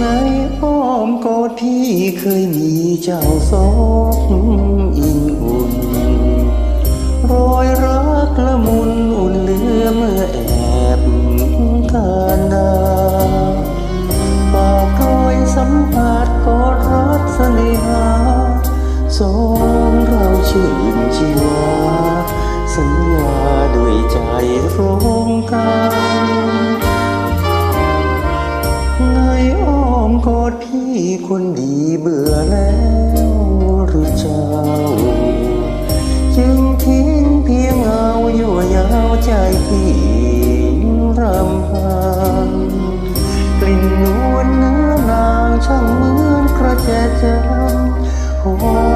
ในอ้อมกอดพี่เคยมีเจ้าสองอิงอุ่น รอยรักละมุนอุ่นเหลือเมื่อแอบทานดาฝากรอยสัมผัสกอดรักเสน่หา สองเราชื่นชีวา สัญญาด้วยใจร้องกันในอ้อมกอดพี่คนดีเบื่อแล้วหรือเจ้า จึงทิ้งเพียงเอาอยู่ยาวใจพี่รำพันกลิ่นนวลเนื้อนางช่างเหมือนกระแจจันหอม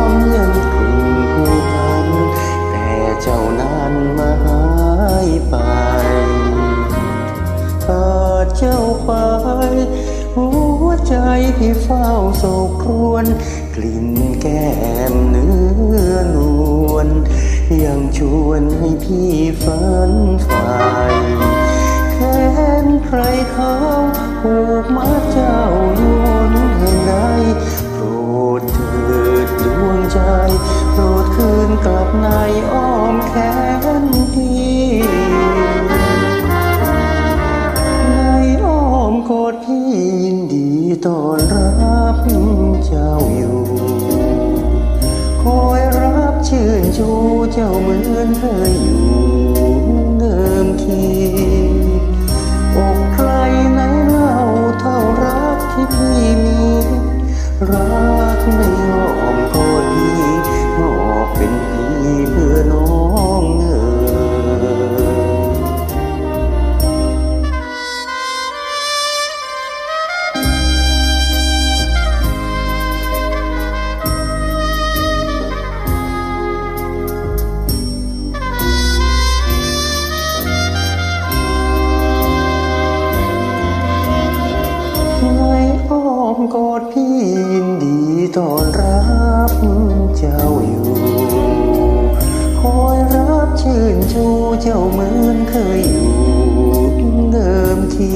ถ้าเจ้าไปหัวใจที่เฝ้าโศกครวญกลิ่นแก้มเนื้อนวลยังชวนให้พี่ฝันใฝ่แค้นใครเขาผูกมัดเจ้าอยู่นแห่งใดโปรดเถิดดวงใจ โปรดคืนกลับในอ้อมแขน ต้อนรับเจ้าอยู่ คอยรับชื่นชูเจ้าเหมือนเคยอยู่เดิมทีอกใครไหนเล่าเท่ารักที่พี่มี รักในอ้อก อมกอดพี่ยินดีต้อนรับเจ้าอยู่ คอยรับชื่นชูเจ้าเหมือนเคยอยู่เดิมที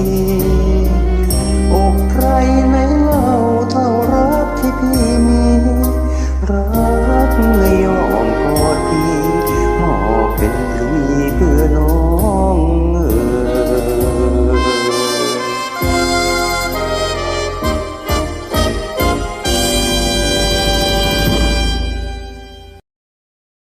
อกใครไม่เล่าเท่ารักที่พี่มี รักไม่ยอม